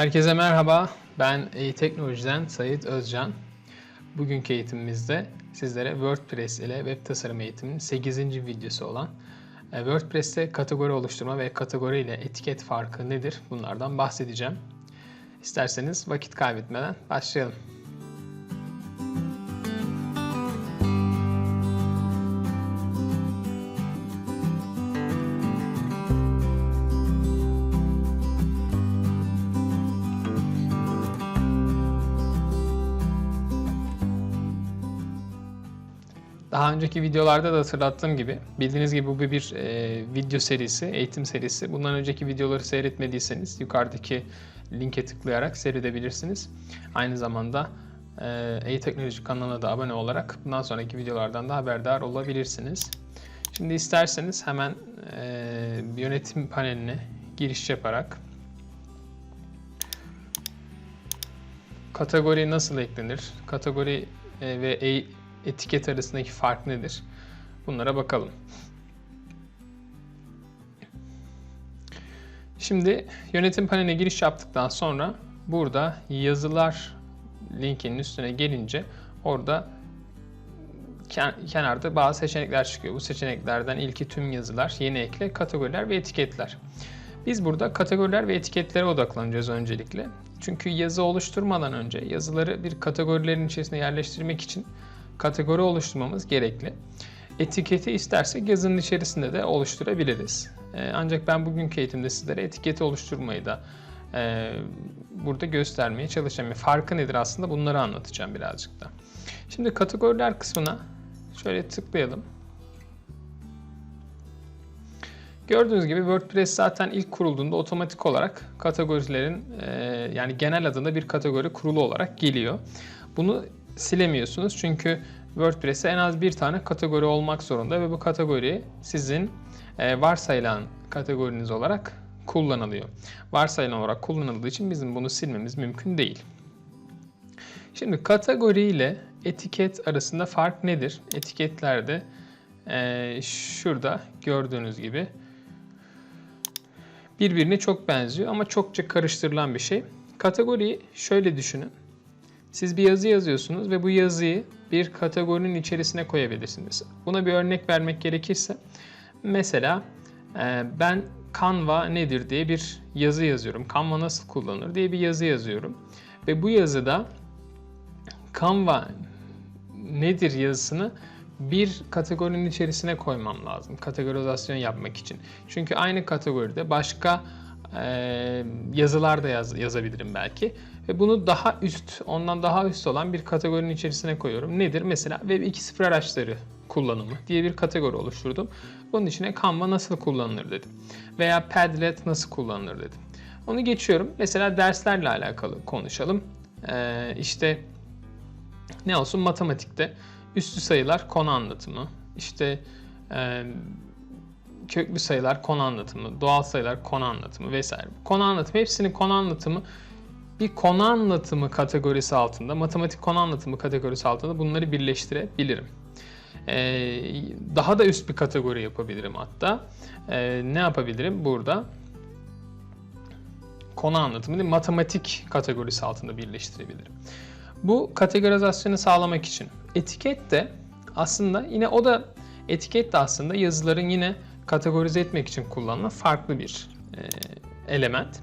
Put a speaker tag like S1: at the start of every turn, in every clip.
S1: Herkese merhaba. Ben e-teknolojiden Sayit Özcan. Bugünkü eğitimimizde sizlere WordPress ile web tasarım eğitiminin 8. videosu olan e, WordPress'te kategori oluşturma ve kategori ile etiket farkı nedir? Bunlardan bahsedeceğim. İsterseniz vakit kaybetmeden başlayalım. Daha önceki videolarda da hatırlattığım gibi bildiğiniz gibi bu bir, e, video serisi, eğitim serisi. Bundan önceki videoları seyretmediyseniz yukarıdaki linke tıklayarak seyredebilirsiniz. Aynı zamanda e, e-teknoloji kanalına da abone olarak bundan sonraki videolardan da haberdar olabilirsiniz. Şimdi isterseniz hemen e, yönetim paneline giriş yaparak kategori nasıl eklenir? Kategori e, ve e etiket arasındaki fark nedir? Bunlara bakalım. Şimdi yönetim paneline giriş yaptıktan sonra burada yazılar linkinin üstüne gelince orada kenarda bazı seçenekler çıkıyor. Bu seçeneklerden ilki tüm yazılar, yeni ekle, kategoriler ve etiketler. Biz burada kategoriler ve etiketlere odaklanacağız öncelikle. Çünkü yazı oluşturmadan önce yazıları bir kategorilerin içerisine yerleştirmek için kategori oluşturmamız gerekli. Etiketi istersek yazının içerisinde de oluşturabiliriz. Ee, ancak ben bugünkü eğitimde sizlere etiketi oluşturmayı da e, burada göstermeye çalışacağım. Farkı nedir aslında bunları anlatacağım birazcık da. Şimdi kategoriler kısmına şöyle tıklayalım. Gördüğünüz gibi WordPress zaten ilk kurulduğunda otomatik olarak kategorilerin e, yani genel adında bir kategori kurulu olarak geliyor. Bunu silemiyorsunuz çünkü WordPress'e en az bir tane kategori olmak zorunda ve bu kategori sizin e, varsayılan kategoriniz olarak kullanılıyor. Varsayılan olarak kullanıldığı için bizim bunu silmemiz mümkün değil. Şimdi kategori ile etiket arasında fark nedir? Etiketlerde e, şurada gördüğünüz gibi birbirine çok benziyor ama çokça karıştırılan bir şey. Kategoriyi şöyle düşünün. Siz bir yazı yazıyorsunuz ve bu yazıyı bir kategorinin içerisine koyabilirsiniz. Buna bir örnek vermek gerekirse mesela e, ben Canva nedir diye bir yazı yazıyorum. Canva nasıl kullanılır diye bir yazı yazıyorum. Ve bu yazıda Canva nedir yazısını bir kategorinin içerisine koymam lazım. Kategorizasyon yapmak için. Çünkü aynı kategoride başka e, yazılar da yaz, yazabilirim belki. Ve bunu daha üst, ondan daha üst olan bir kategorinin içerisine koyuyorum. Nedir? Mesela Web 2.0 araçları kullanımı diye bir kategori oluşturdum. Bunun içine Canva nasıl kullanılır dedim. Veya Padlet nasıl kullanılır dedim. Onu geçiyorum. Mesela derslerle alakalı konuşalım. Ee, işte ne olsun matematikte üstü sayılar konu anlatımı, işte e, köklü sayılar konu anlatımı, doğal sayılar konu anlatımı vesaire. Konu anlatımı hepsinin konu anlatımı bir konu anlatımı kategorisi altında, matematik konu anlatımı kategorisi altında bunları birleştirebilirim. Ee, daha da üst bir kategori yapabilirim hatta. Ee, ne yapabilirim burada? Konu anlatımını matematik kategorisi altında birleştirebilirim. Bu kategorizasyonu sağlamak için etiket de aslında yine o da etiket de aslında yazıların yine kategorize etmek için kullanılan farklı bir e, element.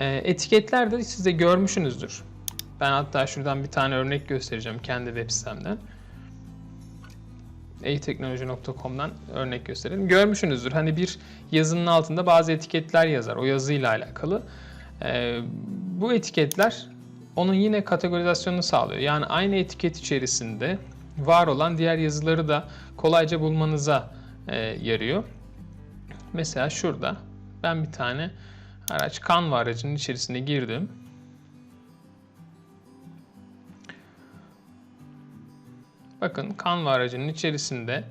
S1: E, etiketler de siz de görmüşsünüzdür. Ben hatta şuradan bir tane örnek göstereceğim kendi web sitemden. e-teknoloji.com'dan örnek gösterelim. Görmüşsünüzdür. Hani bir yazının altında bazı etiketler yazar. O yazıyla alakalı. E, bu etiketler onun yine kategorizasyonunu sağlıyor. Yani aynı etiket içerisinde var olan diğer yazıları da kolayca bulmanıza e, yarıyor. Mesela şurada ben bir tane araç Canva aracının içerisine girdim. Bakın Canva aracının içerisinde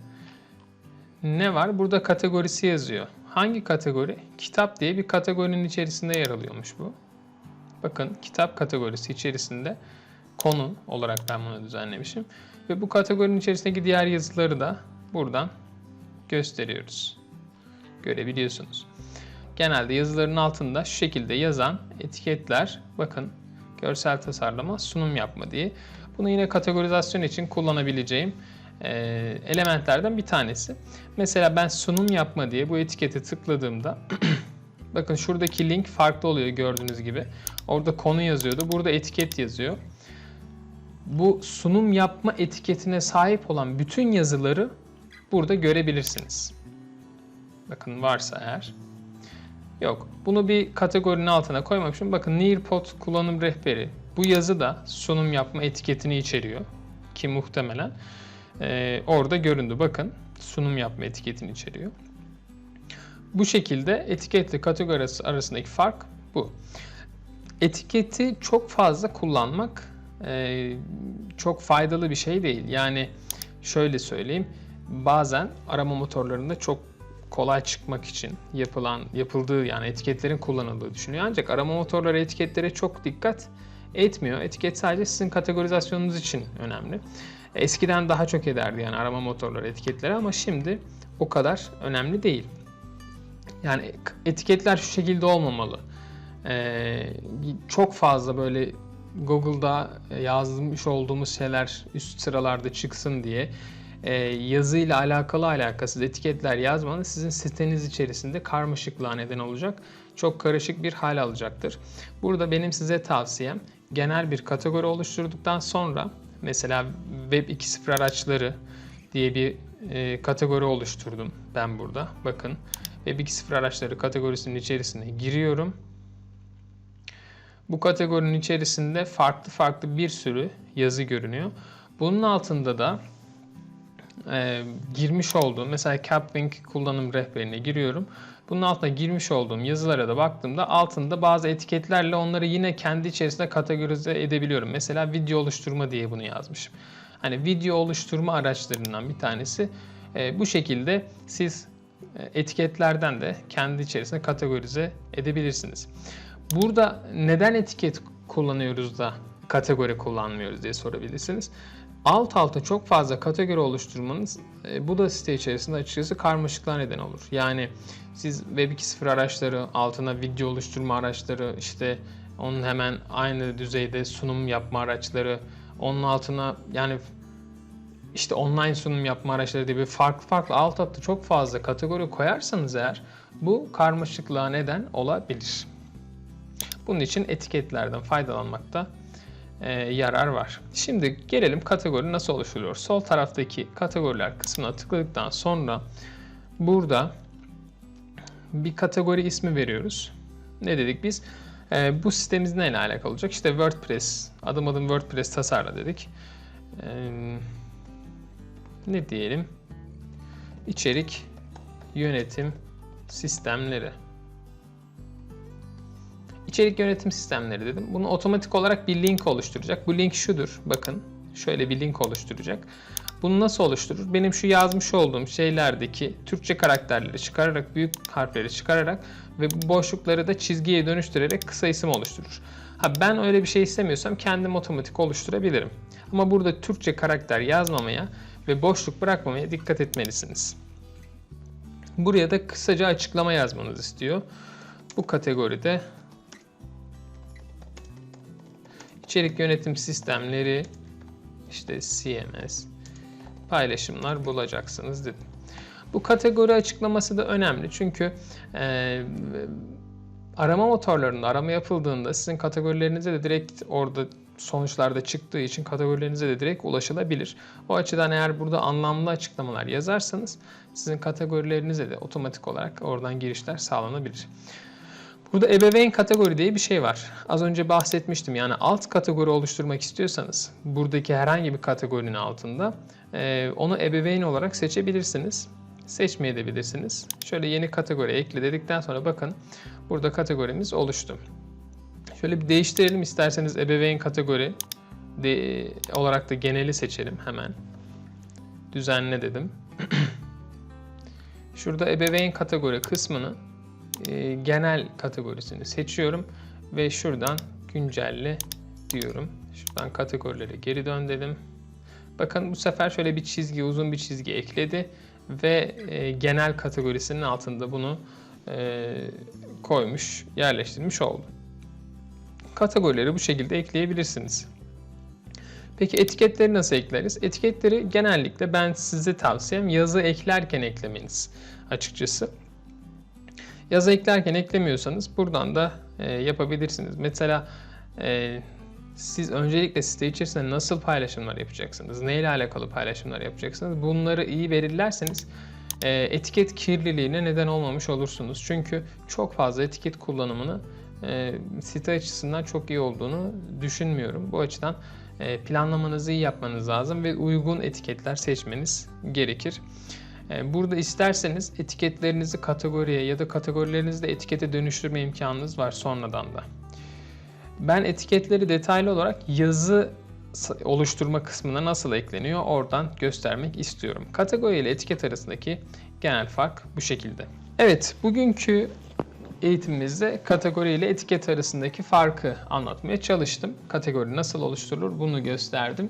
S1: ne var? Burada kategorisi yazıyor. Hangi kategori? Kitap diye bir kategorinin içerisinde yer alıyormuş bu. Bakın kitap kategorisi içerisinde konu olarak ben bunu düzenlemişim. Ve bu kategorinin içerisindeki diğer yazıları da buradan gösteriyoruz. Görebiliyorsunuz. Genelde yazıların altında şu şekilde yazan etiketler bakın görsel tasarlama sunum yapma diye. Bunu yine kategorizasyon için kullanabileceğim e, elementlerden bir tanesi. Mesela ben sunum yapma diye bu etikete tıkladığımda bakın şuradaki link farklı oluyor gördüğünüz gibi. Orada konu yazıyordu. Burada etiket yazıyor. Bu sunum yapma etiketine sahip olan bütün yazıları burada görebilirsiniz. Bakın varsa eğer. Yok. Bunu bir kategorinin altına koymamışım. Bakın Nearpod kullanım rehberi. Bu yazı da sunum yapma etiketini içeriyor. Ki muhtemelen e, orada göründü. Bakın sunum yapma etiketini içeriyor. Bu şekilde etiketle kategori arasındaki fark bu. Etiketi çok fazla kullanmak e, çok faydalı bir şey değil. Yani şöyle söyleyeyim. Bazen arama motorlarında çok kolay çıkmak için yapılan yapıldığı yani etiketlerin kullanıldığı düşünüyor. Ancak arama motorları etiketlere çok dikkat etmiyor. Etiket sadece sizin kategorizasyonunuz için önemli. Eskiden daha çok ederdi yani arama motorları etiketleri ama şimdi o kadar önemli değil. Yani etiketler şu şekilde olmamalı. Ee, çok fazla böyle Google'da yazmış olduğumuz şeyler üst sıralarda çıksın diye e, yazıyla alakalı alakasız etiketler yazmanız sizin siteniz içerisinde karmaşıklığa neden olacak. Çok karışık bir hal alacaktır. Burada benim size tavsiyem genel bir kategori oluşturduktan sonra mesela Web 2.0 araçları diye bir e, kategori oluşturdum ben burada. Bakın Web 2.0 araçları kategorisinin içerisine giriyorum. Bu kategorinin içerisinde farklı farklı bir sürü yazı görünüyor. Bunun altında da e, girmiş olduğum mesela Capwing kullanım rehberine giriyorum. Bunun altına girmiş olduğum yazılara da baktığımda altında bazı etiketlerle onları yine kendi içerisinde kategorize edebiliyorum. Mesela video oluşturma diye bunu yazmışım. Hani video oluşturma araçlarından bir tanesi. E, bu şekilde siz e, etiketlerden de kendi içerisinde kategorize edebilirsiniz. Burada neden etiket kullanıyoruz da kategori kullanmıyoruz diye sorabilirsiniz. Alt alta çok fazla kategori oluşturmanız e, bu da site içerisinde açıkçası karmaşıklığa neden olur. Yani siz Web 2.0 araçları, altına video oluşturma araçları, işte onun hemen aynı düzeyde sunum yapma araçları, onun altına yani işte online sunum yapma araçları diye bir farklı farklı alt altta çok fazla kategori koyarsanız eğer bu karmaşıklığa neden olabilir. Bunun için etiketlerden faydalanmakta e, yarar var. Şimdi gelelim kategori nasıl oluşturuyor. Sol taraftaki kategoriler kısmına tıkladıktan sonra burada bir kategori ismi veriyoruz. Ne dedik biz? E, bu sitemiz neyle alakalı olacak? İşte WordPress, adım adım WordPress tasarla dedik. E, ne diyelim? İçerik yönetim sistemleri. İçerik yönetim sistemleri dedim. Bunu otomatik olarak bir link oluşturacak. Bu link şudur. Bakın şöyle bir link oluşturacak. Bunu nasıl oluşturur? Benim şu yazmış olduğum şeylerdeki Türkçe karakterleri çıkararak, büyük harfleri çıkararak ve boşlukları da çizgiye dönüştürerek kısa isim oluşturur. Ha ben öyle bir şey istemiyorsam kendim otomatik oluşturabilirim. Ama burada Türkçe karakter yazmamaya ve boşluk bırakmamaya dikkat etmelisiniz. Buraya da kısaca açıklama yazmanız istiyor. Bu kategoride içerik yönetim sistemleri, işte CMS, paylaşımlar bulacaksınız dedim. Bu kategori açıklaması da önemli çünkü e, arama motorlarında arama yapıldığında sizin kategorilerinize de direkt orada sonuçlarda çıktığı için kategorilerinize de direkt ulaşılabilir. O açıdan eğer burada anlamlı açıklamalar yazarsanız sizin kategorilerinize de otomatik olarak oradan girişler sağlanabilir. Burada ebeveyn kategori diye bir şey var. Az önce bahsetmiştim. Yani alt kategori oluşturmak istiyorsanız buradaki herhangi bir kategorinin altında e, onu ebeveyn olarak seçebilirsiniz. Seçmeyebilirsiniz. Şöyle yeni kategori ekle dedikten sonra bakın burada kategorimiz oluştu. Şöyle bir değiştirelim isterseniz ebeveyn kategori de, olarak da geneli seçelim hemen. Düzenle dedim. Şurada ebeveyn kategori kısmını e, genel kategorisini seçiyorum ve şuradan güncelle diyorum. Şuradan kategorilere geri dön dedim. Bakın bu sefer şöyle bir çizgi, uzun bir çizgi ekledi ve e, genel kategorisinin altında bunu e, koymuş, yerleştirmiş oldum. Kategorileri bu şekilde ekleyebilirsiniz. Peki etiketleri nasıl ekleriz? Etiketleri genellikle ben size tavsiyem yazı eklerken eklemeniz açıkçası. Yazı eklerken eklemiyorsanız buradan da e, yapabilirsiniz. Mesela e, siz öncelikle site içerisinde nasıl paylaşımlar yapacaksınız? Neyle alakalı paylaşımlar yapacaksınız? Bunları iyi belirlerseniz e, etiket kirliliğine neden olmamış olursunuz. Çünkü çok fazla etiket kullanımını e, site açısından çok iyi olduğunu düşünmüyorum. Bu açıdan e, planlamanızı iyi yapmanız lazım ve uygun etiketler seçmeniz gerekir. E, Burada isterseniz etiketlerinizi kategoriye ya da kategorilerinizi de etikete dönüştürme imkanınız var sonradan da. Ben etiketleri detaylı olarak yazı oluşturma kısmına nasıl ekleniyor oradan göstermek istiyorum. Kategori ile etiket arasındaki genel fark bu şekilde. Evet, bugünkü eğitimimizde kategori ile etiket arasındaki farkı anlatmaya çalıştım. Kategori nasıl oluşturulur bunu gösterdim.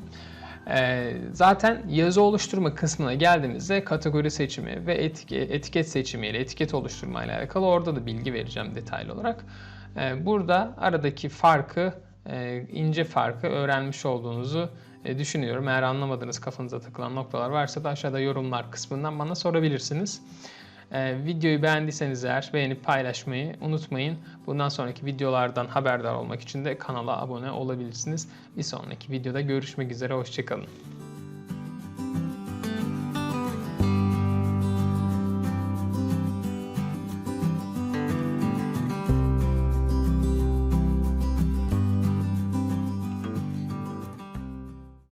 S1: Ee, zaten yazı oluşturma kısmına geldiğimizde kategori seçimi ve etike- etiket seçimi ile etiket oluşturma ile alakalı orada da bilgi vereceğim detaylı olarak. Ee, burada aradaki farkı, e, ince farkı öğrenmiş olduğunuzu e, düşünüyorum. Eğer anlamadığınız kafanıza takılan noktalar varsa da aşağıda yorumlar kısmından bana sorabilirsiniz. Ee, videoyu beğendiyseniz eğer beğenip paylaşmayı unutmayın. Bundan sonraki videolardan haberdar olmak için de kanala abone olabilirsiniz. Bir sonraki videoda görüşmek üzere, hoşçakalın.